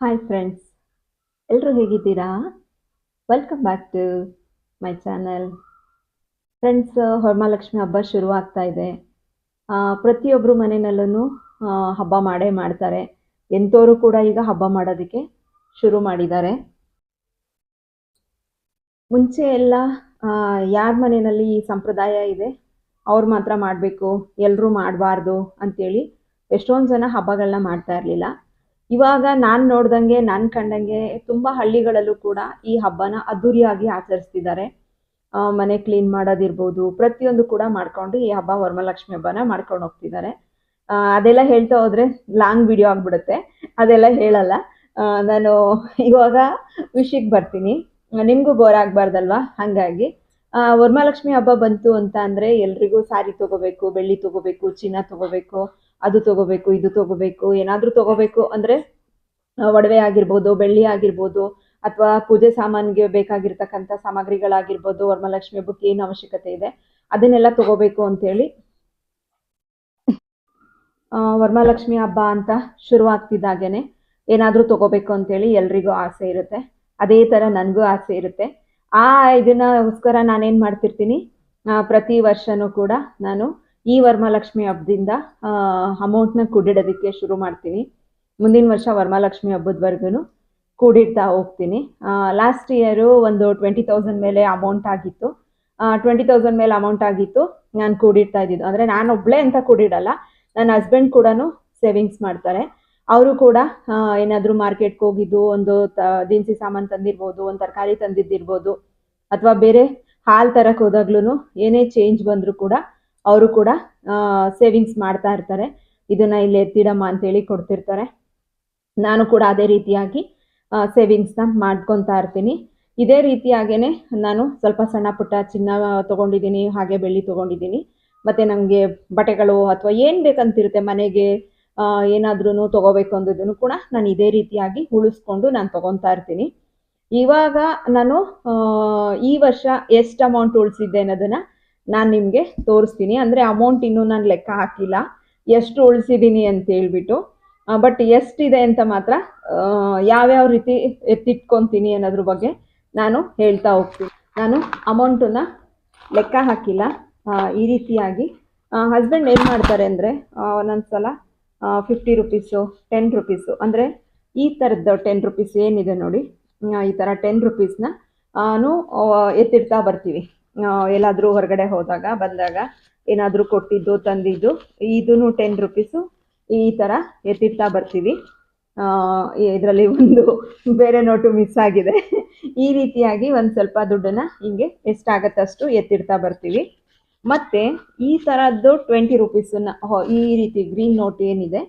Hi friends ಎಲ್ಲರೂ ಹೇಗಿದ್ದೀರಾ? Welcome back to my channel friends ಹೊರಮಹಾಲಕ್ಷ್ಮಿ ಹಬ್ಬ ಶುರುವಾಗ್ತಾ ಇದೆ. ಪ್ರತಿಯೊಬ್ಬರು ಮನೆಯಲ್ಲೂ ಹಬ್ಬ ಮಾಡೇ ಮಾಡ್ತಾರೆ. ಎಂಥವರು ಕೂಡ ಈಗ ಹಬ್ಬ ಮಾಡೋದಕ್ಕೆ ಶುರು ಮಾಡಿದ್ದಾರೆ. ಮುಂಚೆ ಎಲ್ಲ ಯಾರ ಮನೆಯಲ್ಲಿ ಈ ಸಂಪ್ರದಾಯ ಇದೆ? ಅವ್ರು ಮಾತ್ರ ಮಾಡಬೇಕು ಎಲ್ಲರೂ ಮಾಡಬಾರ್ದು ಅಂಥೇಳಿ ಎಷ್ಟೊಂದು ಜನ ಹಬ್ಬಗಳನ್ನ ಮಾಡ್ತಾ ಇರಲಿಲ್ಲ. ಇವಾಗ ನಾನು ನೋಡ್ದಂಗೆ, ನಾನು ಕಂಡಂಗೆ ತುಂಬಾ ಹಳ್ಳಿಗಳಲ್ಲೂ ಕೂಡ ಈ ಹಬ್ಬನ ಅದ್ದೂರಿಯಾಗಿ ಆಚರಿಸ್ತಿದ್ದಾರೆ. ಮನೆ ಕ್ಲೀನ್ ಮಾಡೋದಿರ್ಬೋದು, ಪ್ರತಿಯೊಂದು ಕೂಡ ಮಾಡ್ಕೊಂಡು ಈ ಹಬ್ಬ ವರಮಹಾಲಕ್ಷ್ಮಿ ಹಬ್ಬನ ಮಾಡ್ಕೊಂಡು ಹೋಗ್ತಿದ್ದಾರೆ. ಅದೆಲ್ಲ ಹೇಳ್ತಾ ಹೋದ್ರೆ ಲಾಂಗ್ ವಿಡಿಯೋ ಆಗ್ಬಿಡುತ್ತೆ. ಅದೆಲ್ಲ ಹೇಳಲ್ಲ. ನಾನು ಇವಾಗ ವಿಷಯಕ್ಕೆ ಬರ್ತೀನಿ. ನಿಮಗೂ ಬೋರ್ ಆಗಬಾರ್ದಲ್ವಾ? ಹಾಗಾಗಿ ವರಮಹಾಲಕ್ಷ್ಮಿ ಹಬ್ಬ ಬಂತು ಅಂತ ಅಂದರೆ ಎಲ್ರಿಗೂ ಸಾರಿ ತಗೋಬೇಕು, ಬೆಳ್ಳಿ ತಗೋಬೇಕು, ಚಿನ್ನ ತಗೋಬೇಕು ಅದು ತಗೋಬೇಕು ಇದು ತಗೋಬೇಕು ಏನಾದರೂ ತಗೋಬೇಕು ಅಂದರೆ ಒಡವೆ ಆಗಿರ್ಬೋದು ಬೆಳ್ಳಿ ಆಗಿರ್ಬೋದು ಅಥವಾ ಪೂಜೆ ಸಾಮಾನಿಗೆ ಬೇಕಾಗಿರ್ತಕ್ಕಂಥ ಸಾಮಗ್ರಿಗಳಾಗಿರ್ಬೋದು ವರಮಹಾಲಕ್ಷ್ಮಿ ಬುಕ್ ಏನು ಅವಶ್ಯಕತೆ ಇದೆ ಅದನ್ನೆಲ್ಲ ತಗೋಬೇಕು ಅಂತೇಳಿ ಆ, ವರಮಹಾಲಕ್ಷ್ಮಿ ಹಬ್ಬ ಅಂತ ಶುರುವಾಗ್ತಿದ್ದಾಗೇನೆ ಏನಾದರೂ ತಗೋಬೇಕು ಅಂತೇಳಿ ಎಲ್ರಿಗೂ ಆಸೆ ಇರುತ್ತೆ ಅದೇ ಥರ ನನಗೂ ಆಸೆ ಇರುತ್ತೆ. ಆ ಇದನ್ನಗೋಸ್ಕರ ನಾನೇನು ಮಾಡ್ತಿರ್ತೀನಿ ಪ್ರತಿ ವರ್ಷನೂ ಕೂಡ ನಾನು ಈ ವರ್ಮಾಲಕ್ಷ್ಮಿ ಹಬ್ಬದಿಂದ ಅಮೌಂಟ್ನ ಕೂಡಿಡೋದಕ್ಕೆ ಶುರು ಮಾಡ್ತೀನಿ. ಮುಂದಿನ ವರ್ಷ ವರ್ಮಾಲಕ್ಷ್ಮಿ ಹಬ್ಬದವರೆಗೂ ಕೂಡಿಡ್ತಾ ಹೋಗ್ತೀನಿ. ಲಾಸ್ಟ್ ಇಯರು ಒಂದು ಟ್ವೆಂಟಿ ತೌಸಂಡ್ ಮೇಲೆ ಅಮೌಂಟ್ ಆಗಿತ್ತು. ಟ್ವೆಂಟಿ ತೌಸಂಡ್ ಮೇಲೆ ಅಮೌಂಟ್ ಆಗಿತ್ತು. ನಾನು ಕೂಡಿಡ್ತಾ ಇದ್ದಿದ್ದು. ಅಂದರೆ ನಾನು ಒಬ್ಳೆ ಅಂತ ಕೂಡಿಡಲ್ಲ. ನನ್ನ ಹಸ್ಬೆಂಡ್ ಕೂಡ ಸೇವಿಂಗ್ಸ್ ಮಾಡ್ತಾರೆ. ಅವರು ಕೂಡ ಏನಾದರೂ ಮಾರ್ಕೆಟ್ಗೆ ಹೋಗಿದ್ದು, ಒಂದು ತ, ದಿನಸಿ ಸಾಮಾನು ತಂದಿರ್ಬೋದು, ಒಂದು ತರಕಾರಿ ತಂದಿದ್ದಿರ್ಬೋದು, ಅಥವಾ ಬೇರೆ ಹಾಲು ತರಕ್ಕೆ ಹೋದಾಗ್ಲೂ ಏನೇ ಚೇಂಜ್ ಬಂದರೂ ಕೂಡ ಅವರು ಕೂಡ ಸೇವಿಂಗ್ಸ್ ಮಾಡ್ತಾ ಇರ್ತಾರೆ. ಇದನ್ನ ಇಲ್ಲಿ ಎತ್ತಿಡಮ್ಮ ಅಂತೇಳಿ ಕೊಡ್ತಿರ್ತಾರೆ. ನಾನು ಕೂಡ ಅದೇ ರೀತಿಯಾಗಿ ಸೇವಿಂಗ್ಸ್ನ ಮಾಡ್ಕೊತಾ ಇರ್ತೀನಿ. ಇದೇ ರೀತಿಯಾಗೇ ನಾನು ಸ್ವಲ್ಪ ಸಣ್ಣ ಪುಟ್ಟ ಚಿನ್ನ ತೊಗೊಂಡಿದ್ದೀನಿ, ಹಾಗೆ ಬೆಳ್ಳಿ ತೊಗೊಂಡಿದ್ದೀನಿ. ಮತ್ತು ನನಗೆ ಬಟ್ಟೆಗಳು ಅಥವಾ ಏನು ಬೇಕಂತಿರುತ್ತೆ ಮನೆಗೆ ಏನಾದ್ರೂ ತೊಗೋಬೇಕು ಅಂದಿದ್ದನ್ನು ಕೂಡ ನಾನು ಇದೇ ರೀತಿಯಾಗಿ ಉಳಿಸ್ಕೊಂಡು ನಾನು ತೊಗೊತಾ ಇರ್ತೀನಿ. ಇವಾಗ ನಾನು ಈ ವರ್ಷ ಎಷ್ಟು ಅಮೌಂಟ್ ಉಳಿಸಿದ್ದೆ ಅನ್ನೋದನ್ನು ನಾನು ನಿಮಗೆ ತೋರಿಸ್ತೀನಿ. ಅಂದರೆ ಅಮೌಂಟ್ ಇನ್ನೂ ನಾನು ಲೆಕ್ಕ ಹಾಕಿಲ್ಲ. ಎಷ್ಟು ಉಳಿಸಿದ್ದೀನಿ ಅಂತ ಹೇಳ್ಬಿಟ್ಟು. ಬಟ್ ಎಷ್ಟಿದೆ ಅಂತ ಮಾತ್ರ ಯಾವ್ಯಾವ ರೀತಿ ಎತ್ತಿಟ್ಕೊತೀನಿ ಅನ್ನೋದ್ರ ಬಗ್ಗೆ ನಾನು ಹೇಳ್ತಾ ಹೋಗ್ತೀನಿ. ನಾನು ಅಮೌಂಟನ್ನು ಲೆಕ್ಕ ಹಾಕಿಲ್ಲ. ಈ ರೀತಿಯಾಗಿ. ಹಸ್ಬೆಂಡ್ ಏನು ಮಾಡ್ತಾರೆ ಅಂದರೆ ಒಂದೊಂದು ಸಲ ಫಿಫ್ಟಿ ರುಪೀಸು ಟೆನ್ ರುಪೀಸು ಅಂದರೆ ಈ ಥರದ್ದು ಟೆನ್ ರುಪೀಸ್ ಏನಿದೆ ನೋಡಿ. ಈ ಥರ ಟೆನ್ ರುಪೀಸ್ನ ನಾನು ಎತ್ತಿಡ್ತಾ ಬರ್ತೀವಿ. ಎಲ್ಲಾದರೂ ಹೊರಗಡೆ ಹೋದಾಗ, ಬಂದಾಗ ಏನಾದರೂ ಕೊಟ್ಟಿದ್ದು, ತಂದಿದ್ದು ಇದೂ ಟೆನ್ ರುಪೀಸು ಈ ಥರ ಎತ್ತಿಡ್ತಾ ಬರ್ತೀವಿ. ಇದರಲ್ಲಿ ಒಂದು ಬೇರೆ ನೋಟು ಮಿಸ್ ಆಗಿದೆ. ಈ ರೀತಿಯಾಗಿ ಒಂದು ಸ್ವಲ್ಪ ದುಡ್ಡನ್ನು ಹಿಂಗೆ ಎಷ್ಟಾಗತ್ತಷ್ಟು ಎತ್ತಿಡ್ತಾ ಬರ್ತೀವಿ. ಮತ್ತು ಈ ಥರದ್ದು ಟ್ವೆಂಟಿ ರುಪೀಸನ್ನ ಈ ರೀತಿ ಗ್ರೀನ್ ನೋಟ್ ಏನಿದೆ,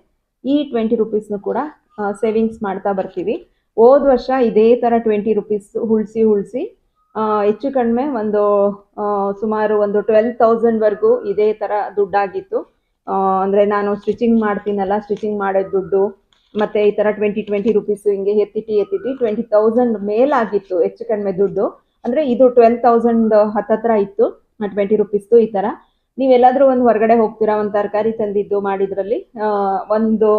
ಈ ಟ್ವೆಂಟಿ ರುಪೀಸ್ನು ಕೂಡ ಸೇವಿಂಗ್ಸ್ ಮಾಡ್ತಾ ಬರ್ತೀವಿ. ಹೋದ ವರ್ಷ ಇದೇ ಥರ ಟ್ವೆಂಟಿ ರುಪೀಸ್ ಉಳಿಸಿ ಉಳಿಸಿ ಹೆಚ್ಚು ಕಡಿಮೆ ಒಂದು ಸುಮಾರು ಒಂದು ಟ್ವೆಲ್ ತೌಸಂಡ್ವರೆಗೂ ಇದೇ ಥರ ದುಡ್ಡಾಗಿತ್ತು. ಅಂದರೆ ನಾನು ಸ್ಟಿಚಿಂಗ್ ಮಾಡ್ತೀನಲ್ಲ ಸ್ಟಿಚಿಂಗ್ ಮಾಡೋದು ದುಡ್ಡು, ಮತ್ತು ಈ ಥರ ಟ್ವೆಂಟಿ ಟ್ವೆಂಟಿ ರುಪೀಸು ಹಿಂಗೆ ಎತ್ತಿಟ್ಟು ಎತ್ತಿಟ್ಟು ಟ್ವೆಂಟಿ ತೌಸಂಡ್ ಮೇಲಾಗಿತ್ತು ಹೆಚ್ಚು ಕಡಿಮೆ ದುಡ್ಡು. ಅಂದರೆ ಇದು ಟ್ವೆಲ್ ತೌಸಂಡ್ ಹತ್ತತ್ರ ಇತ್ತು ಟ್ವೆಂಟಿ ರುಪೀಸ್ದು ಈ ಥರ ನೀವೆಲ್ಲಾದರೂ ಒಂದು ಹೊರಗಡೆ ಹೋಗ್ತೀರಾ, ಒಂದು ತರಕಾರಿ ತಂದಿದ್ದು ಮಾಡಿದ್ರಲ್ಲಿ ಒಂದು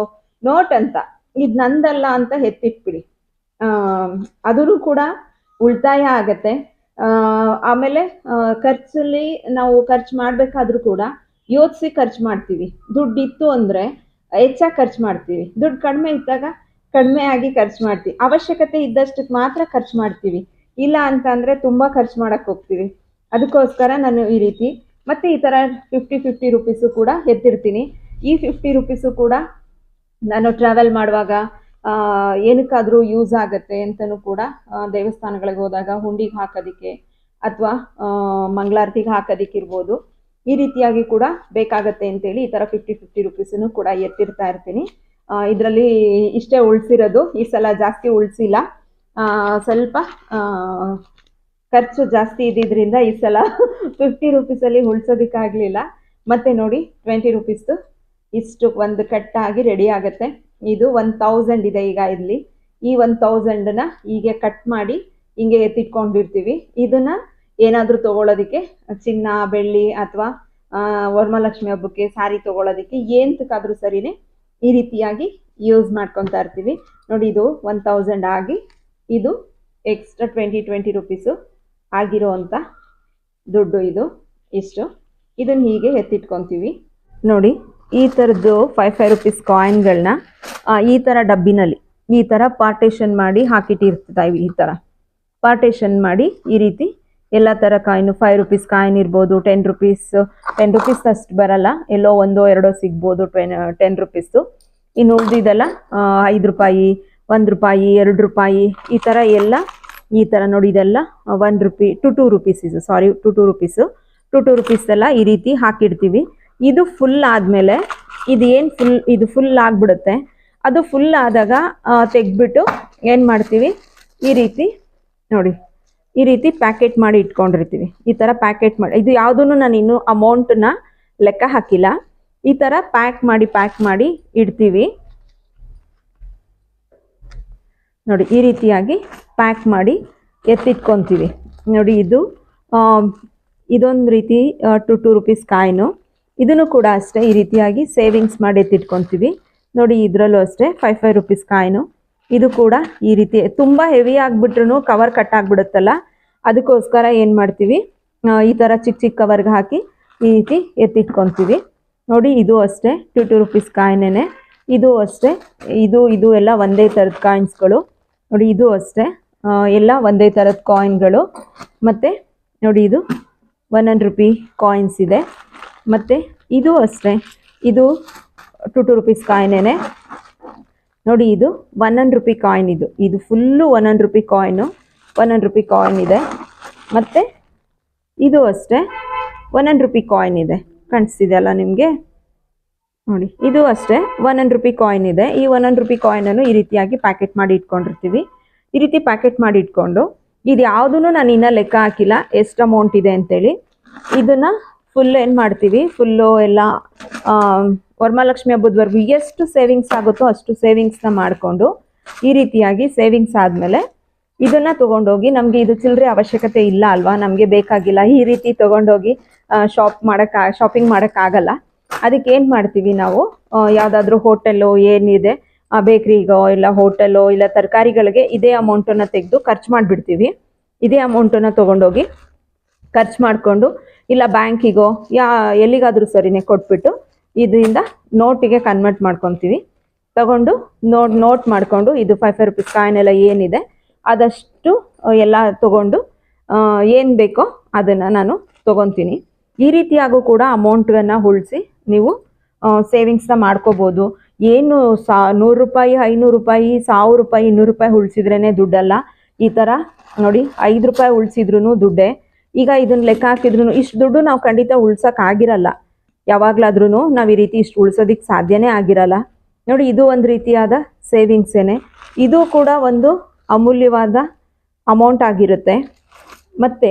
ನೋಟ್ ಅಂತ. ಇದು ನಂದಲ್ಲ ಅಂತ ಎತ್ತಿಟ್ಬಿಡಿ. ಅದೂ ಕೂಡ ಉಳಿತಾಯ ಆಗತ್ತೆ. ಆಮೇಲೆ ಖರ್ಚಲ್ಲಿ ನಾವು ಖರ್ಚು ಮಾಡಬೇಕಾದ್ರೂ ಕೂಡ ಯೋಚಿಸಿ ಖರ್ಚು ಮಾಡ್ತೀವಿ. ದುಡ್ಡು ಇತ್ತು ಅಂದರೆ ಹೆಚ್ಚಾಗಿ ಖರ್ಚು ಮಾಡ್ತೀವಿ. ದುಡ್ಡು ಕಡಿಮೆ ಇದ್ದಾಗ ಕಡಿಮೆ ಆಗಿ ಖರ್ಚು ಮಾಡ್ತೀವಿ. ಅವಶ್ಯಕತೆ ಇದ್ದಷ್ಟಕ್ಕೆ ಮಾತ್ರ ಖರ್ಚು ಮಾಡ್ತೀವಿ. ಇಲ್ಲ ಅಂತ ಅಂದರೆ ತುಂಬ ಖರ್ಚು ಮಾಡೋಕ್ಕೆ ಹೋಗ್ತೀವಿ. ಅದಕ್ಕೋಸ್ಕರ ನಾನು ಈ ರೀತಿ ಮತ್ತು ಈ ಥರ ಫಿಫ್ಟಿ ಫಿಫ್ಟಿ ರುಪೀಸು ಕೂಡ ಎತ್ತಿರ್ತೀನಿ. ಈ ಫಿಫ್ಟಿ ರುಪೀಸು ಕೂಡ ನಾನು ಟ್ರಾವೆಲ್ ಮಾಡುವಾಗ ಏನಕ್ಕಾದರೂ ಯೂಸ್ ಆಗುತ್ತೆ ಅಂತಲೂ ಕೂಡ ದೇವಸ್ಥಾನಗಳಿಗೆ ಹೋದಾಗ ಹುಂಡಿಗೆ ಹಾಕೋದಕ್ಕೆ ಅಥವಾ ಮಂಗಳಾರತಿಗೆ ಹಾಕೋದಕ್ಕಿರ್ಬೋದು ಈ ರೀತಿಯಾಗಿ ಕೂಡ ಬೇಕಾಗತ್ತೆ ಅಂತೇಳಿ ಈ ಥರ ಫಿಫ್ಟಿ ಫಿಫ್ಟಿ ರುಪೀಸನ್ನು ಕೂಡ ಎತ್ತಿರ್ತಾ ಇರ್ತೀನಿ. ಇದರಲ್ಲಿ ಇಷ್ಟೇ ಉಳಿಸಿರೋದು, ಈ ಸಲ ಜಾಸ್ತಿ ಉಳಿಸಿಲ್ಲ. ಸ್ವಲ್ಪ ಖರ್ಚು ಜಾಸ್ತಿ ಇದ್ದಿದ್ದರಿಂದ ಈ ಸಲ ಫಿಫ್ಟಿ ರುಪೀಸಲ್ಲಿ ಉಳಿಸೋದಕ್ಕಾಗಲಿಲ್ಲ. ಮತ್ತೆ ನೋಡಿ ಟ್ವೆಂಟಿ ರುಪೀಸ್ದು ಇಷ್ಟು ಒಂದು ಕಟ್ಟಾಗಿ ರೆಡಿ ಆಗುತ್ತೆ. ಇದು ಒನ್ ತೌಸಂಡ್ ಇದೆ ಈಗ ಇಲ್ಲಿ. ಈ ಒನ್ ತೌಸಂಡನ್ನ ಹೀಗೆ ಕಟ್ ಮಾಡಿ ಹಿಂಗೆ ಎತ್ತಿಟ್ಕೊಂಡಿರ್ತೀವಿ. ಇದನ್ನ ಏನಾದರೂ ತಗೊಳ್ಳೋದಕ್ಕೆ ಚಿನ್ನ, ಬೆಳ್ಳಿ ಅಥವಾ ವರಮಹಾಲಕ್ಷ್ಮಿ ಹಬ್ಬಕ್ಕೆ ಸಾರಿ ತಗೊಳ್ಳೋದಕ್ಕೆ ಏಂತಕ್ಕಾದ್ರೂ ಸರಿನೇ ಈ ರೀತಿಯಾಗಿ ಯೂಸ್ ಮಾಡ್ಕೊತಾ ಇರ್ತೀವಿ. ನೋಡಿ ಇದು ಒನ್ ತೌಸಂಡ್ ಆಗಿ ಇದು ಎಕ್ಸ್ಟ್ರಾ ಟ್ವೆಂಟಿ ಟ್ವೆಂಟಿ ರುಪೀಸು ಆಗಿರೋ ಅಂಥ ದುಡ್ಡು ಇದು. ಇಷ್ಟು. ಇದನ್ನು ಹೀಗೆ ಎತ್ತಿಟ್ಕೊತೀವಿ. ನೋಡಿ ಈ ಥರದ್ದು ಫೈವ್ ಫೈವ್ ರುಪೀಸ್ ಕಾಯಿನ್ಗಳನ್ನ ಈ ಥರ ಡಬ್ಬಿನಲ್ಲಿ, ಈ ಥರ ಪಾರ್ಟೇಷನ್ ಮಾಡಿ ಹಾಕಿಟ್ಟಿರ್ತೀವಿ ಈ ಥರ ಪಾರ್ಟೇಷನ್ ಮಾಡಿ ಈ ರೀತಿ ಎಲ್ಲ ಥರ ಕಾಯಿನು ಫೈವ್ ರುಪೀಸ್ ಕಾಯಿನ್ ಇರ್ಬೋದು ಟೆನ್ ರುಪೀಸ್ ಟೆನ್ ರುಪೀಸ್ ಅಷ್ಟು ಬರಲ್ಲ. ಎಲ್ಲೋ ಒಂದೋ, ಎರಡೋ ಸಿಗ್ಬೋದು ಟ್ವೆನ್ ಟೆನ್ ರುಪೀಸು ಇನ್ನು ಉಳಿದಿದೆಲ್ಲ ಐದು ರೂಪಾಯಿ, ಒಂದು ರೂಪಾಯಿ, ಎರಡು ರೂಪಾಯಿ, ಈ ಥರ ಎಲ್ಲ, ಈ ಥರ ನೋಡಿ ಇದೆಲ್ಲ one rupee two two rupees ಇದು ಸಾರಿ two two rupees two two rupees ಎಲ್ಲ ಈ ರೀತಿ ಹಾಕಿಡ್ತೀವಿ. ಇದು ಫುಲ್ ಆದಮೇಲೆ ಇದು ಏನು ಫುಲ್ ಇದು ಫುಲ್ ಆಗಿಬಿಡುತ್ತೆ. ಅದು ಫುಲ್ ಆದಾಗ ತೆಗೆದ್ಬಿಟ್ಟು ಏನು ಮಾಡ್ತೀವಿ? ಈ ರೀತಿ, ನೋಡಿ, ಈ ರೀತಿ ಪ್ಯಾಕೆಟ್ ಮಾಡಿ ಇಟ್ಕೊಂಡಿರ್ತೀವಿ. ಈ ಥರ ಪ್ಯಾಕೆಟ್ ಮಾಡಿ, ಇದು ಯಾವುದೂ ನಾನು ಇನ್ನೂ ಅಮೌಂಟನ್ನ ಲೆಕ್ಕ ಹಾಕಿಲ್ಲ. ಈ ಥರ ಪ್ಯಾಕ್ ಮಾಡಿ ಪ್ಯಾಕ್ ಮಾಡಿ ಇಡ್ತೀವಿ. ನೋಡಿ, ಈ ರೀತಿಯಾಗಿ ಪ್ಯಾಕ್ ಮಾಡಿ ಎತ್ತಿಟ್ಕೊತೀವಿ. ನೋಡಿ, ಇದು ಇದೊಂದು ರೀತಿ ಟು ಟು ರುಪೀಸ್ ಕಾಯಿನು. ಇದನ್ನು ಕೂಡ ಅಷ್ಟೇ ಈ ರೀತಿಯಾಗಿ ಸೇವಿಂಗ್ಸ್ ಮಾಡಿ ಎತ್ತಿಟ್ಕೊತೀವಿ ನೋಡಿ ಇದರಲ್ಲೂ ಅಷ್ಟೇ ಫೈವ್ ಫೈವ್ ರುಪೀಸ್ ಕಾಯಿನು ಇದು ಕೂಡ ಈ ರೀತಿ ತುಂಬ ಹೆವಿ ಆಗಿಬಿಟ್ರು ಕವರ್ ಕಟ್ ಆಗಿಬಿಡುತ್ತಲ್ಲ? ಅದಕ್ಕೋಸ್ಕರ ಏನು ಮಾಡ್ತೀವಿ? ಈ ಥರ ಚಿಕ್ಕ ಚಿಕ್ಕ ಕವರ್ಗೆ ಹಾಕಿ ಈ ರೀತಿ ಎತ್ತಿಟ್ಕೊತೀವಿ. ನೋಡಿ ಇದು ಅಷ್ಟೇ ಟು ಟು ರುಪೀಸ್ ಕಾಯಿನೇ ಇದು ಅಷ್ಟೇ, ಇದು ಇದು ಎಲ್ಲ ಒಂದೇ ಥರದ ಕಾಯಿನ್ಸ್ಗಳು ನೋಡಿ ಇದು ಅಷ್ಟೇ ಎಲ್ಲ ಒಂದೇ ಥರದ ಕಾಯಿನ್ಗಳು ಮತ್ತು ನೋಡಿ ಇದು ಒನ್ ಒನ್ ರುಪಿ ಕಾಯಿನ್ಸ್ ಇದೆ. ಮತ್ತು ಇದು ಅಷ್ಟೇ. ಇದು ಟು ಟು ರುಪೀಸ್ ಕಾಯಿನೇನೆ ನೋಡಿ ಇದು ಒನ್ ಒನ್ ರುಪಿ ಕಾಯಿನ್ ಇದು. ಇದು full one one rupee coin one one rupee coin ಇದೆ. ಮತ್ತು ಇದು ಅಷ್ಟೇ. ಒನ್ ಒನ್ ರುಪಿ ಕಾಯಿನ್ ಇದೆ. ಕಾಣಿಸ್ತಿದೆಯಲ್ಲ ನಿಮಗೆ? ನೋಡಿ, ಇದು ಅಷ್ಟೇ. ಒನ್ ಒನ್ ರುಪಿ ಕಾಯಿನ್ ಇದೆ. ಈ ಒನ್ ಒನ್ ರುಪಿ ಕಾಯಿನನ್ನು ಈ ರೀತಿಯಾಗಿ ಪ್ಯಾಕೆಟ್ ಮಾಡಿ ಇಟ್ಕೊಂಡಿರ್ತೀವಿ. ಈ ರೀತಿ ಪ್ಯಾಕೆಟ್ ಮಾಡಿ ಇಟ್ಕೊಂಡು ಇದು ಯಾವುದೂ ನಾನು ಇನ್ನೂ ಲೆಕ್ಕ ಹಾಕಿಲ್ಲ. ಎಷ್ಟು ಅಮೌಂಟ್ ಇದೆ ಅಂತೇಳಿ. ಇದನ್ನ ಫುಲ್ ಏನು ಮಾಡ್ತೀವಿ? ಫುಲ್ಲು ಎಲ್ಲ ವರಮಹಾಲಕ್ಷ್ಮಿ ಹಬ್ಬದವರೆಗೂ ಎಷ್ಟು ಸೇವಿಂಗ್ಸ್ ಆಗುತ್ತೋ ಅಷ್ಟು ಸೇವಿಂಗ್ಸ್ನ ಮಾಡಿಕೊಂಡು ಈ ರೀತಿಯಾಗಿ ಸೇವಿಂಗ್ಸ್ ಆದಮೇಲೆ ಇದನ್ನ ತೊಗೊಂಡೋಗಿ ನಮಗೆ ಇದು ಚಿಲ್ಲರೆ ಅವಶ್ಯಕತೆ ಇಲ್ಲ ಅಲ್ವಾ? ನಮಗೆ ಬೇಕಾಗಿಲ್ಲ. ಈ ರೀತಿ ತೊಗೊಂಡೋಗಿ ಶಾಪ್ ಮಾಡಕ್ ಶಾಪಿಂಗ್ ಮಾಡೋಕ್ಕಾಗಲ್ಲ ಅದಕ್ಕೆ ಏನು ಮಾಡ್ತೀವಿ ನಾವು? ಯಾವುದಾದ್ರೂ ಹೋಟೆಲ್ಲೋ ಏನಿದೆ ಬೇಕ್ರಿಗೋ ಇಲ್ಲ ಹೋಟೆಲ್ಲೋ ಇಲ್ಲ ತರಕಾರಿಗಳಿಗೆ ಇದೇ ಅಮೌಂಟನ್ನು ತೆಗೆದು ಖರ್ಚು ಮಾಡಿಬಿಡ್ತೀವಿ. ಇದೇ ಅಮೌಂಟನ್ನು ತೊಗೊಂಡೋಗಿ ಖರ್ಚು ಮಾಡಿಕೊಂಡು ಇಲ್ಲ ಬ್ಯಾಂಕಿಗೋ, ಯಾ, ಎಲ್ಲಿಗಾದರೂ ಸರಿನೇ ಕೊಟ್ಬಿಟ್ಟು ಇದರಿಂದ ನೋಟಿಗೆ ಕನ್ವರ್ಟ್ ಮಾಡ್ಕೊತೀವಿ. ತಗೊಂಡು ನೋಟ್ ನೋಟ್ ಮಾಡಿಕೊಂಡು ಇದು ಫೈವ್ ಫೈವ್ ರುಪೀಸ್ ಕಾಯಿನ್ ಎಲ್ಲ ಏನಿದೆ ಆದಷ್ಟು ಎಲ್ಲ ತಗೊಂಡು ಏನು ಬೇಕೋ ಅದನ್ನು ನಾನು ತೊಗೊತೀನಿ. ಈ ರೀತಿಯಾಗೂ ಕೂಡ ಅಮೌಂಟನ್ನು ಉಳಿಸಿ ನೀವು ಸೇವಿಂಗ್ಸ್ನ ಮಾಡ್ಕೋಬೋದು. ಏನು ಸಾ, ನೂರು ರೂಪಾಯಿ, ಐನೂರು ರೂಪಾಯಿ, ಸಾವಿರ ರೂಪಾಯಿ, ಇನ್ನೂರು ರೂಪಾಯಿ ಉಳಿಸಿದ್ರೇ ದುಡ್ಡಲ್ಲ. ಈ ಥರ ನೋಡಿ, ಐದು ರೂಪಾಯಿ ಉಳಿಸಿದ್ರು ದುಡ್ಡೇ. ಈಗ ಇದನ್ನ ಲೆಕ್ಕ ಹಾಕಿದ್ರು ಇಷ್ಟು ದುಡ್ಡು ನಾವು ಖಂಡಿತ ಉಳ್ಸೋಕ್ಕಾಗಿರಲ್ಲ. ಯಾವಾಗಲಾದ್ರೂ ನಾವು ಈ ರೀತಿ ಇಷ್ಟು ಉಳ್ಸೋದಿಕ್ ಸಾಧ್ಯನೇ ಆಗಿರಲ್ಲ. ನೋಡಿ ಇದು ಒಂದು ರೀತಿಯಾದ ಸೇವಿಂಗ್ಸ್ ಏನೆ. ಇದು ಕೂಡ ಒಂದು ಅಮೂಲ್ಯವಾದ ಅಮೌಂಟ್ ಆಗಿರುತ್ತೆ. ಮತ್ತು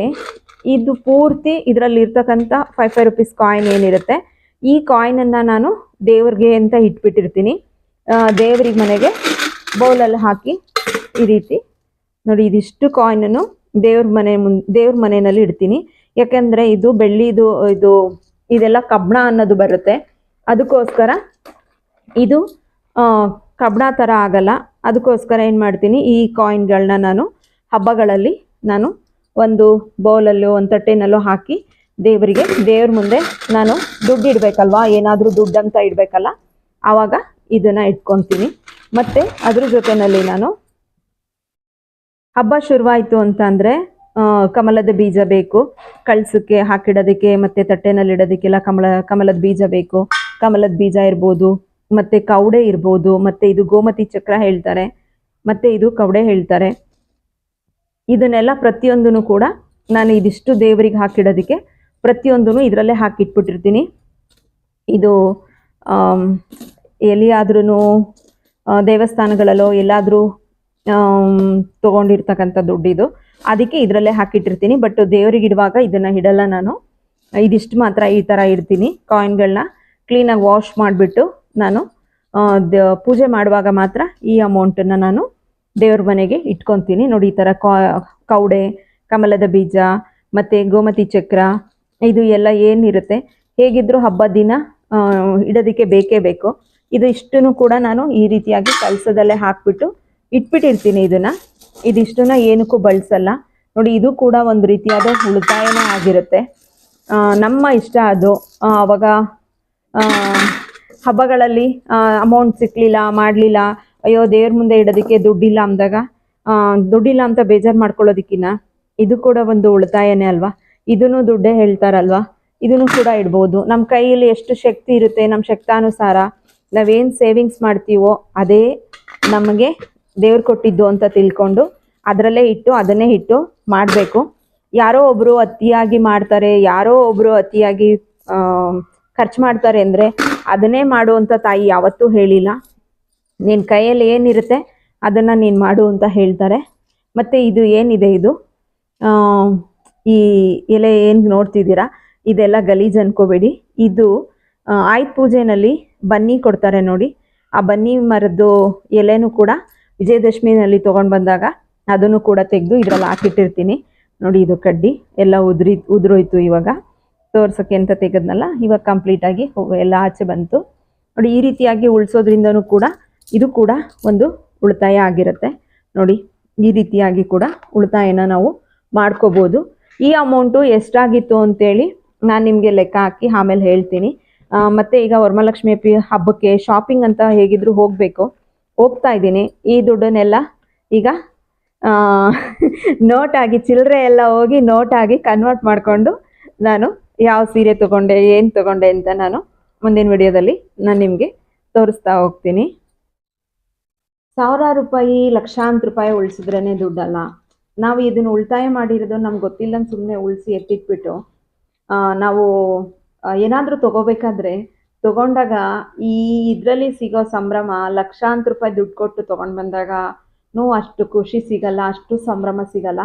ಇದು ಪೂರ್ತಿ ಇದರಲ್ಲಿ ಇರ್ತಕ್ಕಂಥ ಫೈವ್ ಫೈವ್ ರುಪೀಸ್ ಕಾಯಿನ್ ಏನಿರುತ್ತೆ. ಈ ಕಾಯಿನನ್ನು ನಾನು ದೇವ್ರಿಗೆ ಅಂತ ಇಟ್ಬಿಟ್ಟಿರ್ತೀನಿ. ದೇವ್ರಿಗೆ ಮನೆಗೆ ಬೌಲಲ್ಲಿ ಹಾಕಿ ಈ ರೀತಿ. ನೋಡಿ ಇದಿಷ್ಟು ಕಾಯಿನನ್ನು ದೇವ್ರ ಮನೆ ಮುನ್, ದೇವ್ರ ಮನೆಯಲ್ಲಿ ಇಡ್ತೀನಿ. ಯಾಕೆಂದರೆ ಇದು ಬೆಳ್ಳಿದು, ಇದು, ಇದೆಲ್ಲ ಕಬ್ಬಣ ಅನ್ನೋದು ಬರುತ್ತೆ. ಅದಕ್ಕೋಸ್ಕರ ಇದು ಕಬ್ಬಣ ಥರ ಆಗಲ್ಲ. ಅದಕ್ಕೋಸ್ಕರ ಏನು ಮಾಡ್ತೀನಿ, ಈ ಕಾಯಿನ್ಗಳನ್ನ ನಾನು ಹಬ್ಬಗಳಲ್ಲಿ ನಾನು ಒಂದು ಬೌಲಲ್ಲೋ, ಒಂದು ತಟ್ಟೆನಲ್ಲೋ ಹಾಕಿ ದೇವರಿಗೆ, ದೇವ್ರ ಮುಂದೆ ನಾನು ದುಡ್ಡು ಇಡಬೇಕಲ್ವಾ? ಏನಾದರೂ ದುಡ್ಡು ಅಂತ ಇಡಬೇಕಲ್ಲ? ಆವಾಗ ಇದನ್ನು ಇಟ್ಕೊತೀನಿ. ಮತ್ತು ಅದ್ರ ಜೊತೆಯಲ್ಲಿ ನಾನು ಹಬ್ಬ ಶುರುವಾಯಿತು ಅಂತ ಅಂದರೆ ಕಮಲದ ಬೀಜ ಬೇಕು. ಕಳ್ಸಕ್ಕೆ ಹಾಕಿಡೋದಕ್ಕೆ ಮತ್ತು ತಟ್ಟೆನಲ್ಲಿ ಇಡೋದಕ್ಕೆಲ್ಲ ಕಮಲ, ಕಮಲದ ಬೀಜ ಬೇಕು. ಕಮಲದ ಬೀಜ ಇರ್ಬೋದು, ಮತ್ತು ಕವಡೆ ಇರ್ಬೋದು, ಮತ್ತು ಇದು ಗೋಮತಿ ಚಕ್ರ ಹೇಳ್ತಾರೆ, ಮತ್ತು ಇದು ಕವಡೆ ಹೇಳ್ತಾರೆ. ಇದನ್ನೆಲ್ಲ ಪ್ರತಿಯೊಂದೂ ಕೂಡ ನಾನು ಇದಿಷ್ಟು ದೇವರಿಗೆ ಹಾಕಿಡೋದಕ್ಕೆ ಪ್ರತಿಯೊಂದೂ ಇದರಲ್ಲೇ ಹಾಕಿಟ್ಬಿಟ್ಟಿರ್ತೀನಿ. ಇದು ಎಲ್ಲಿಯಾದ್ರೂ ದೇವಸ್ಥಾನಗಳಲ್ಲೋ, ಎಲ್ಲಾದರೂ ತೊಗೊಂಡಿರ್ತಕ್ಕಂಥ ದುಡ್ಡಿದು. ಅದಕ್ಕೆ ಇದರಲ್ಲೇ ಹಾಕಿಟ್ಟಿರ್ತೀನಿ. ಬಟ್ ದೇವ್ರಿಗೆ ಇಡುವಾಗ ಇದನ್ನು ಇಡಲ್ಲ ನಾನು. ಇದಿಷ್ಟು ಮಾತ್ರ ಈ ಥರ ಇಡ್ತೀನಿ ಕಾಯಿನ್ಗಳನ್ನ ಕ್ಲೀನಾಗಿ ವಾಶ್ ಮಾಡಿಬಿಟ್ಟು ನಾನು ಪೂಜೆ ಮಾಡುವಾಗ ಮಾತ್ರ ಈ ಅಮೌಂಟನ್ನು ನಾನು ದೇವ್ರ ಮನೆಗೆ ಇಟ್ಕೊತೀನಿ. ನೋಡಿ ಈ ಥರ ಕೌಡೆ, ಕಮಲದ ಬೀಜ, ಮತ್ತು ಗೋಮತಿ ಚಕ್ರ, ಇದು ಎಲ್ಲ ಏನಿರುತ್ತೆ. ಹೇಗಿದ್ರೂ ಹಬ್ಬ ದಿನ ಇಡೋದಕ್ಕೆ ಬೇಕೇ ಬೇಕು. ಇದು ಇಷ್ಟನ್ನು ಕೂಡ ನಾನು ಈ ರೀತಿಯಾಗಿ ಕಲಸದಲ್ಲೇ ಹಾಕ್ಬಿಟ್ಟು ಇಟ್ಬಿಟ್ಟಿರ್ತೀನಿ ಇದನ್ನ. ಇದಿಷ್ಟನ್ನ ಏನಕ್ಕೂ ಬಳಸಲ್ಲ. ನೋಡಿ, ಇದು ಕೂಡ ಒಂದು ರೀತಿಯಾದ ಉಳಿತಾಯನೇ ಆಗಿರುತ್ತೆ. ನಮ್ಮ ಇಷ್ಟ ಅದು. ಅವಾಗ ಹಬ್ಬಗಳಲ್ಲಿ ಅಮೌಂಟ್ ಸಿಕ್ಕಲಿಲ್ಲ ಮಾಡಲಿಲ್ಲ. ಅಯ್ಯೋ, ದೇವ್ರ ಮುಂದೆ ಇಡೋದಕ್ಕೆ ದುಡ್ಡಿಲ್ಲ ಅಂದಾಗ ದುಡ್ಡಿಲ್ಲ ಅಂತ ಬೇಜಾರು ಮಾಡ್ಕೊಳ್ಳೋದಕ್ಕಿನ್ನ ಇದು ಕೂಡ ಒಂದು ಉಳಿತಾಯನೇ ಅಲ್ವಾ? ಇದನ್ನು ದುಡ್ಡೇ ಹೇಳ್ತಾರಲ್ವಾ? ಇದನ್ನು ಕೂಡ ಇಡ್ಬೋದು. ನಮ್ಮ ಕೈಯಲ್ಲಿ ಎಷ್ಟು ಶಕ್ತಿ ಇರುತ್ತೆ ನಮ್ಮ ಶಕ್ತಾನುಸಾರ ನಾವೇನು ಸೇವಿಂಗ್ಸ್ ಮಾಡ್ತೀವೋ, ಅದೇ ನಮಗೆ ದೇವ್ರು ಕೊಟ್ಟಿದ್ದು ಅಂತ ತಿಳ್ಕೊಂಡು ಅದರಲ್ಲೇ ಇಟ್ಟು ಅದನ್ನೇ ಇಟ್ಟು ಮಾಡಬೇಕು. ಯಾರೋ ಒಬ್ಬರು ಅತಿಯಾಗಿ ಮಾಡ್ತಾರೆ, ಯಾರೋ ಒಬ್ಬರು ಅತಿಯಾಗಿ ಖರ್ಚು ಮಾಡ್ತಾರೆ ಅಂದರೆ ಅದನ್ನೇ ಮಾಡು ಅಂತ ತಾಯಿ ಯಾವತ್ತೂ ಹೇಳಿಲ್ಲ. ನಿನ್ನ ಕೈಯಲ್ಲಿ ಏನಿರುತ್ತೆ ಅದನ್ನು ನೀನು ಮಾಡು ಅಂತ ಹೇಳ್ತಾರೆ. ಮತ್ತು ಇದು ಏನಿದೆ ಇದು? ಈ ಎಲೆ ಏನು ನೋಡ್ತಿದ್ದೀರಾ? ಇದೆಲ್ಲ ಗಲೀಜು ಅನ್ಕೋಬೇಡಿ. ಇದು ಆಯ್ತು ಆಯುಧ ಪೂಜೆನಲ್ಲಿ ಬನ್ನಿ ಕೊಡ್ತಾರೆ ನೋಡಿ. ಆ ಬನ್ನಿ ಮರದ್ದು ಎಲೆನೂ ಕೂಡ ವಿಜಯದಶಮಿನಲ್ಲಿ ತೊಗೊಂಡು ಬಂದಾಗ ಅದನ್ನು ಕೂಡ ತೆಗೆದು ಇದರಲ್ಲಿ ಹಾಕಿಟ್ಟಿರ್ತೀನಿ. ನೋಡಿ ಇದು ಕಡ್ಡಿ, ಎಲ್ಲ ಉದ್ರಿ, ಉದುರೋಯ್ತು ಇವಾಗ. ತೋರ್ಸೋಕ್ಕೆ ಅಂತ ತೆಗೆದ್ನಲ್ಲ, ಇವಾಗ ಕಂಪ್ಲೀಟಾಗಿ ಎಲ್ಲ ಆಚೆ ಬಂತು. ನೋಡಿ ಈ ರೀತಿಯಾಗಿ ಉಳಿಸೋದ್ರಿಂದನೂ ಕೂಡ ಇದು ಕೂಡ ಒಂದು ಉಳಿತಾಯ ಆಗಿರುತ್ತೆ. ನೋಡಿ ಈ ರೀತಿಯಾಗಿ ಕೂಡ ಉಳಿತಾಯನ ನಾವು ಮಾಡ್ಕೋಬೋದು. ಈ ಅಮೌಂಟು ಎಷ್ಟಾಗಿತ್ತು ಅಂತೇಳಿ ನಾನು ನಿಮಗೆ ಲೆಕ್ಕ ಹಾಕಿ ಆಮೇಲೆ ಹೇಳ್ತೀನಿ. ಮತ್ತು ಈಗ ವರಮಹಾಲಕ್ಷ್ಮಿ ಹಬ್ಬಕ್ಕೆ ಶಾಪಿಂಗ್ ಅಂತ ಹೇಗಿದ್ರು ಹೋಗಬೇಕು. ಹೋಗ್ತಾ ಇದ್ದೀನಿ. ಈ ದುಡ್ಡನ್ನೆಲ್ಲ ಈಗ ಆ, ನೋಟ್ ಆಗಿ ಚಿಲ್ಲರೆ ಎಲ್ಲ ಹೋಗಿ ನೋಟ್ ಆಗಿ ಕನ್ವರ್ಟ್ ಮಾಡಿಕೊಂಡು ನಾನು ಯಾವ ಸೀರೆ ತಗೊಂಡೆ ಏನು ತಗೊಂಡೆ ಅಂತ ನಾನು ಮುಂದಿನ ವಿಡಿಯೋದಲ್ಲಿ ನಾನು ನಿಮಗೆ ತೋರಿಸ್ತಾ ಹೋಗ್ತೀನಿ. ಸಾವಿರಾರು ರೂಪಾಯಿ ಲಕ್ಷಾಂತರ ರೂಪಾಯಿ ಉಳಿಸಿದ್ರೇ ದುಡ್ಡಲ್ಲ. ನಾವು ಇದನ್ನು ಉಳಿತಾಯ ಮಾಡಿರೋದು ನಮ್ಗೆ ಗೊತ್ತಿಲ್ಲ ಸುಮ್ಮನೆ ಉಳಿಸಿ ಎತ್ತಿಟ್ಬಿಟ್ಟು ನಾವು ಏನಾದರೂ ತಗೋಬೇಕಾದ್ರೆ ತಗೊಂಡಾಗ ಈ ಇದರಲ್ಲಿ ಸಿಗೋ ಸಂಭ್ರಮ ಲಕ್ಷಾಂತರ ರೂಪಾಯಿ ದುಡ್ಡು ಕೊಟ್ಟು ತೊಗೊಂಡು ಬಂದಾಗ ನೋ, ಅಷ್ಟು ಖುಷಿ ಸಿಗಲ್ಲ, ಅಷ್ಟು ಸಂಭ್ರಮ ಸಿಗಲ್ಲ.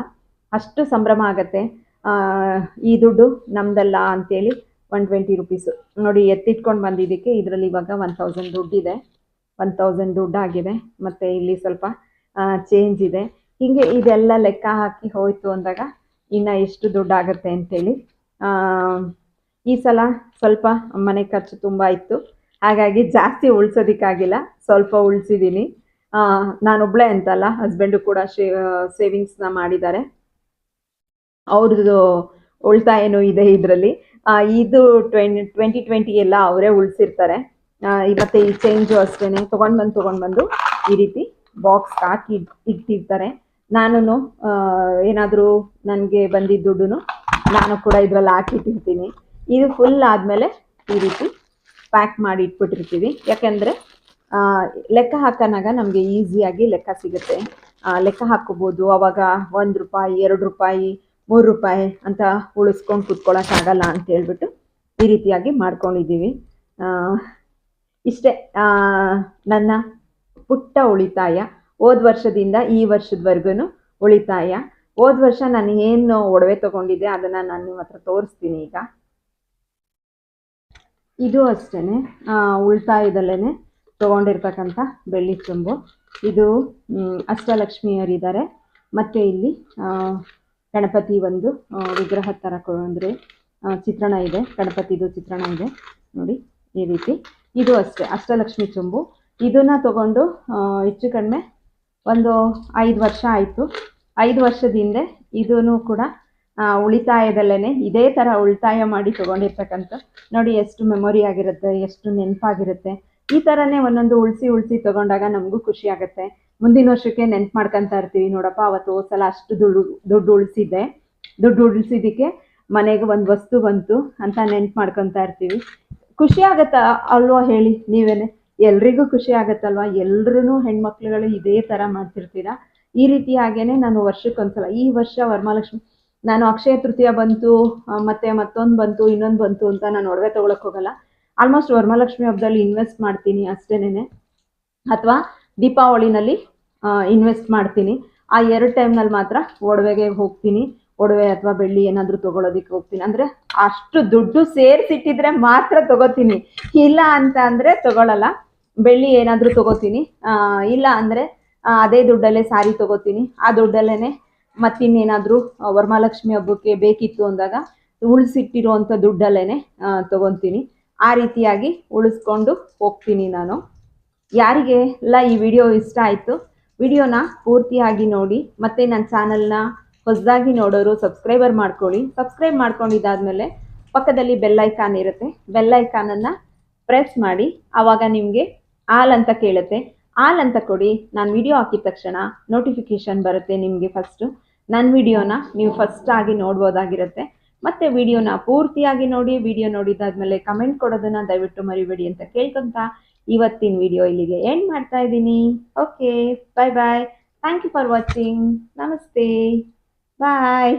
ಅಷ್ಟು ಸಂಭ್ರಮ ಆಗತ್ತೆ. ಈ ದುಡ್ಡು ನಮ್ದಲ್ಲ ಅಂತೇಳಿ ಒನ್ ಟ್ವೆಂಟಿ ರುಪೀಸು ನೋಡಿ, ಎತ್ತಿಟ್ಕೊಂಡು ಬಂದಿದ್ದಕ್ಕೆ ಇದರಲ್ಲಿ ಇವಾಗ ಒನ್ ತೌಸಂಡ್ ದುಡ್ಡಿದೆ ಒನ್ ತೌಸಂಡ್ ದುಡ್ಡು ಆಗಿದೆ. ಮತ್ತು ಇಲ್ಲಿ ಸ್ವಲ್ಪ ಚೇಂಜ್ ಇದೆ. ಹೀಗೆ ಇದೆಲ್ಲ ಲೆಕ್ಕ ಹಾಕಿ ಹೋಯ್ತು ಅಂದಾಗ ಇನ್ನು ಎಷ್ಟು ದುಡ್ಡು ಆಗುತ್ತೆ ಅಂತೇಳಿ ಈ ಸಲ ಸ್ವಲ್ಪ ಮನೆ ಖರ್ಚು ತುಂಬ ಇತ್ತು. ಹಾಗಾಗಿ ಜಾಸ್ತಿ ಉಳ್ಸೋದಿಕ್ಕಾಗಿಲ್ಲ. ಸ್ವಲ್ಪ ಉಳಿಸಿದ್ದೀನಿ ನಾನೊಬ್ಳೆ ಅಂತಲ್ಲ ಹಸ್ಬೆಂಡು ಕೂಡ ಶೇ ಸೇವಿಂಗ್ಸ್ನ ಮಾಡಿದ್ದಾರೆ. ಅವ್ರದ್ದು ಉಳಿತಾಯನೂ ಇದೆ ಇದರಲ್ಲಿ. ಇದು ಟ್ವೆನ್ ಟ್ವೆಂಟಿ ಟ್ವೆಂಟಿ ಎಲ್ಲ ಅವರೇ ಉಳಿಸಿರ್ತಾರೆ. ಮತ್ತು ಈ ಚೇಂಜು ಅಷ್ಟೇ ತೊಗೊಂಡು ಬಂದು ಈ ರೀತಿ ಬಾಕ್ಸ್ ಹಾಕಿ ಇಟ್- ಇಟ್ಟಿರ್ತಾರೆ. ನಾನು ಏನಾದರೂ ನನಗೆ ಬಂದಿದ್ದ ದುಡ್ಡು ನಾನು ಕೂಡ ಇದರಲ್ಲಿ ಹಾಕಿಟ್ಟಿರ್ತೀನಿ ಇದು ಫುಲ್ ಆದಮೇಲೆ ಈ ರೀತಿ ಪ್ಯಾಕ್ ಮಾಡಿ ಇಟ್ಬಿಟ್ಟಿರ್ತೀವಿ. ಯಾಕೆಂದರೆ ಲೆಕ್ಕ ಹಾಕೋನಾಗ ನಮಗೆ ಈಸಿಯಾಗಿ ಲೆಕ್ಕ ಸಿಗುತ್ತೆ. ಲೆಕ್ಕ ಹಾಕೋಬೋದು. ಅವಾಗ ಒಂದು ರೂಪಾಯಿ, ಎರಡು ರೂಪಾಯಿ, ಮೂರು ರೂಪಾಯಿ ಅಂತ ಉಳಿಸ್ಕೊಂಡು ಕುತ್ಕೊಳ್ಳೋಕ್ಕಾಗಲ್ಲ ಅಂತ ಹೇಳ್ಬಿಟ್ಟು ಈ ರೀತಿಯಾಗಿ ಮಾಡ್ಕೊಂಡಿದ್ದೀವಿ. ಇಷ್ಟೇ ನನ್ನ ಪುಟ್ಟ ಉಳಿತಾಯ. ಹೋದ ವರ್ಷದಿಂದ ಈ ವರ್ಷದವರೆಗೂ ಉಳಿತಾಯ. ಹೋದ ವರ್ಷ ನಾನು ಏನು ಒಡವೆ ತಗೊಂಡಿದ್ದೆ ಅದನ್ನು ನಾನು ನಿಮ್ಮ ಹತ್ರ ತೋರಿಸ್ತೀನಿ ಈಗ. ಇದು ಅಷ್ಟೇ ಉಳಿತಾಯದಲ್ಲೇ ತೊಗೊಂಡಿರ್ತಕ್ಕಂಥ ಬೆಳ್ಳಿ ಚೊಂಬು. ಇದು ಅಷ್ಟಲಕ್ಷ್ಮಿಯರಿದ್ದಾರೆ ಮತ್ತು ಇಲ್ಲಿ ಗಣಪತಿ ಒಂದು ವಿಗ್ರಹ ಥರ ಅಂದರೆ ಚಿತ್ರಣ ಇದೆ. ಗಣಪತಿದು ಚಿತ್ರಣ ಇದೆ. ನೋಡಿ, ಈ ರೀತಿ. ಇದು ಅಷ್ಟೇ, ಅಷ್ಟಲಕ್ಷ್ಮಿ ಚೊಂಬು. ಇದನ್ನು ತಗೊಂಡು ಹೆಚ್ಚು ಕಡಿಮೆ ಒಂದು ಐದು ವರ್ಷ ಆಯಿತು. ಐದು ವರ್ಷದ ಹಿಂದೆ ಇದೂ ಕೂಡ ಉಳಿತಾಯದಲ್ಲೇ ಇದೇ ಥರ ಉಳಿತಾಯ ಮಾಡಿ ತೊಗೊಂಡಿರ್ತಕ್ಕಂಥ ನೋಡಿ ಎಷ್ಟು ಮೆಮೊರಿ ಆಗಿರುತ್ತೆ, ಎಷ್ಟು ನೆನಪಾಗಿರುತ್ತೆ. ಈ ಥರನೇ ಒಂದೊಂದು ಉಳಿಸಿ ಉಳಿಸಿ ತೊಗೊಂಡಾಗ ನಮಗೂ ಖುಷಿ ಆಗುತ್ತೆ. ಮುಂದಿನ ವರ್ಷಕ್ಕೆ ನೆನ್ಪು ಮಾಡ್ಕೊತಾ ಇರ್ತೀವಿ. ನೋಡಪ್ಪ, ಅವತ್ತು ಸಲ ಅಷ್ಟು ದುಡ್ಡು ದುಡ್ಡು ಉಳಿಸಿದ್ದೆ. ದುಡ್ಡು ಉಳಿಸಿದ್ದಕ್ಕೆ ಮನೆಗೆ ಒಂದು ವಸ್ತು ಬಂತು ಅಂತ ನೆನ್ಪು ಮಾಡ್ಕೊತಾ ಇರ್ತೀವಿ. ಖುಷಿ ಆಗತ್ತಾ ಅಲ್ವಾ ಹೇಳಿ ನೀವೇನೆ? ಎಲ್ರಿಗೂ ಖುಷಿ ಆಗತ್ತಲ್ವಾ? ಎಲ್ರೂ ಹೆಣ್ಮಕ್ಳುಗಳು ಇದೇ ಥರ ಮಾಡ್ತಿರ್ತೀರಾ? ಈ ರೀತಿ ಹಾಗೇನೆ ನಾನು ವರ್ಷಕ್ಕೊಂದ್ಸಲ, ಈ ವರ್ಷ ವರಮಹಾಲಕ್ಷ್ಮಿ ನಾನು ಅಕ್ಷಯ ತೃತೀಯ ಬಂತು ಮತ್ತೆ ಮತ್ತೊಂದು ಬಂತು, ಇನ್ನೊಂದು ಬಂತು ಅಂತ ನಾನು ಒಡವೆ ತೊಗೊಳಕ್ ಹೋಗಲ್ಲ. ಆಲ್ಮೋಸ್ಟ್ ವರಮಹಾಲಕ್ಷ್ಮಿ ಹಬ್ಬದಲ್ಲಿ ಇನ್ವೆಸ್ಟ್ ಮಾಡ್ತೀನಿ ಅಷ್ಟೇನೆ ಅಥವಾ ದೀಪಾವಳಿನಲ್ಲಿ ಇನ್ವೆಸ್ಟ್ ಮಾಡ್ತೀನಿ. ಆ ಎರಡು ಟೈಮ್ನಲ್ಲಿ ಮಾತ್ರ ಒಡವೆಗೆ ಹೋಗ್ತೀನಿ. ಒಡವೆ ಅಥವಾ ಬೆಳ್ಳಿ ಏನಾದರೂ ತೊಗೊಳೋದಕ್ಕೆ ಹೋಗ್ತೀನಿ. ಅಂದರೆ ಅಷ್ಟು ದುಡ್ಡು ಸೇರಿಸಿಟ್ಟಿದ್ರೆ ಮಾತ್ರ ತಗೋತೀನಿ. ಇಲ್ಲ ಅಂತ ಅಂದರೆ ತಗೊಳ್ಳಲ್ಲ ಬೆಳ್ಳಿ ಏನಾದರೂ ತಗೋತೀನಿ. ಇಲ್ಲ ಅಂದರೆ ಅದೇ ದುಡ್ಡಲ್ಲೇ ಸಾರಿ ತಗೋತೀನಿ. ಆ ದುಡ್ಡಲ್ಲೇ ಮತ್ತಿನ್ನೇನಾದರೂ ವರಮಹಾಲಕ್ಷ್ಮಿ ಹಬ್ಬಕ್ಕೆ ಬೇಕಿತ್ತು ಅಂದಾಗ ಉಳಿಸಿಟ್ಟಿರುವಂಥ ದುಡ್ಡಲ್ಲೇ ತಗೊತೀನಿ. ಆ ರೀತಿಯಾಗಿ ಉಳಿಸ್ಕೊಂಡು ಹೋಗ್ತೀನಿ ನಾನು. ಯಾರಿಗೆ ಎಲ್ಲ ಈ ವಿಡಿಯೋ ಇಷ್ಟ ಆಯಿತು, ವಿಡಿಯೋನ ಪೂರ್ತಿಯಾಗಿ ನೋಡಿ, ಮತ್ತು ನನ್ನ ಚಾನಲ್ನ ಹೊಸದಾಗಿ ನೋಡೋರು ಸಬ್ಸ್ಕ್ರೈಬರ್ ಮಾಡ್ಕೊಳ್ಳಿ. ಸಬ್ಸ್ಕ್ರೈಬ್ ಮಾಡ್ಕೊಂಡಿದ್ದಾದಮೇಲೆ ಪಕ್ಕದಲ್ಲಿ ಬೆಲ್ ಐಕಾನ್ ಇರುತ್ತೆ. ಬೆಲ್ ಐಕಾನನ್ನು ಪ್ರೆಸ್ ಮಾಡಿ. ಆವಾಗ ನಿಮಗೆ ಆಲ್ ಅಂತ ಕೇಳುತ್ತೆ. ಆಲ್ ಅಂತ ಕೊಡಿ. ನಾನು ವಿಡಿಯೋ ಹಾಕಿದ ತಕ್ಷಣ ನೋಟಿಫಿಕೇಶನ್ ಬರುತ್ತೆ ನಿಮಗೆ ಫಸ್ಟು ನನ್ನ ವಿಡಿಯೋನ ನೀವು ಫಸ್ಟ್ ಆಗಿ ನೋಡ್ಬೋದಾಗಿರುತ್ತೆ. ಮತ್ತೆ ವಿಡಿಯೋನ ಪೂರ್ತಿಯಾಗಿ ನೋಡಿ, ವಿಡಿಯೋ ನೋಡಿದಾದ್ಮೇಲೆ ಕಮೆಂಟ್ ಕೊಡೋದನ್ನ ದಯವಿಟ್ಟು ಮರಿಬೇಡಿ ಅಂತ ಕೇಳ್ಕೊಂತ ಇವತ್ತಿನ ವಿಡಿಯೋ ಇಲ್ಲಿಗೆ ಎಂಡ್ ಮಾಡ್ತಾ ಇದ್ದೀನಿ. Okay bye bye thank you for watching ನಮಸ್ತೆ. ಬಾಯ್